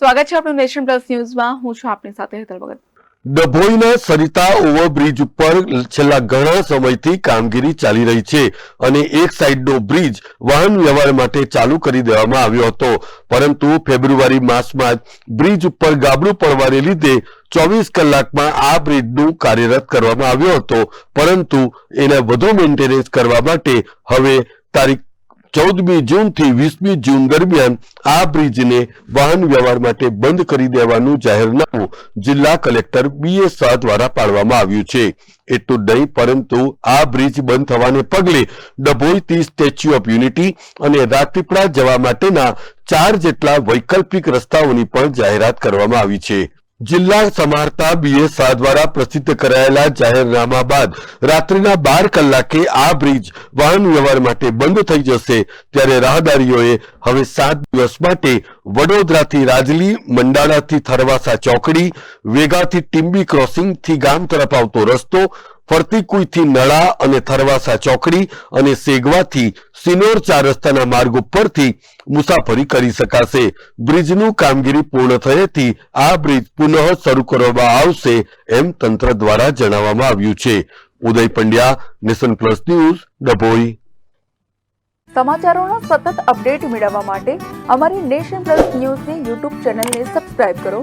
સ્વાગત છે આપણું નેશન પ્લસ ન્યૂઝમાં. હું છું આપની સાથે હેતલ ભગત. ડભોઈના સરિતા ઓવરબ્રિજ ઉપર છેલ્લા ઘણા સમયથી કામગીરી ચાલી રહી છે અને એક સાઈડનો બ્રિજ વાહન વ્યવહાર માટે ચાલુ કરી દેવામાં આવ્યો હતો. પરંતુ ફેબ્રુઆરી માસમાં બ્રિજ ઉપર ગાબડું પડવાને લીધે ચોવીસ કલાકમાં આ બ્રિજનું કાર્યરત કરવામાં આવ્યો હતો. પરંતુ એને વધુ મેન્ટેનન્સ કરવા માટે હવે તારીખ ચૌદમી જૂનથી વીસમી જૂન દરમિયાન આ બ્રિજને વાહન વ્યવહાર માટે બંધ કરી દેવાનું જાહેરનામું જિલ્લા કલેક્ટર બી એસ શાહ દ્વારા પાડવામાં આવ્યું છે. એટલું નહીં, પરંતુ આ બ્રિજ બંધ થવાને પગલે ડભોઈથી સ્ટેચ્યુ ઓફ યુનિટી અને રાજપીપળા જવા માટેના ચાર જેટલા વૈકલ્પિક રસ્તાઓની પણ જાહેરાત કરવામાં આવી છે. જિલ્લા સમારતા બીએસ દ્વારા પ્રસિદ્ધ કરાયેલા જાહેરનામા બાદ રાત્રિના બાર કલાકે આ બ્રિજ વાહન વ્યવહાર માટે બંધ થઈ જશે. ત્યારે રાહદારીઓએ હવે સાત દિવસ માટે વડોદરાથી રાજલી મંડાળાથી થરવાસા ચોકડી, વેગાથી ટીમ્બી ક્રોસિંગથી ગામ તરફ આવતો રસ્તો ફરતીકુઈથી નળા અને થરવાસા ચોકડી અને સેગવાથી સિનોર ચાર રસ્તાના માર્ગ ઉપરથી મુસાફરી કરી શકાશે. બ્રિજનું કામગીરી પૂર્ણ થયેથી આ બ્રિજ પુનઃ શરૂ કરવામાં આવશે એમ તંત્ર દ્વારા જણાવવામાં આવ્યું છે. Uday Pandya, Nation Plus news, Dabhoi. સમાચારોનો સતત અપડેટ મેળવવા માટે અમારી નેશન પ્લસ ન્યૂઝની યુટ્યુબ ચેનલને સબસ્ક્રાઇબ કરો.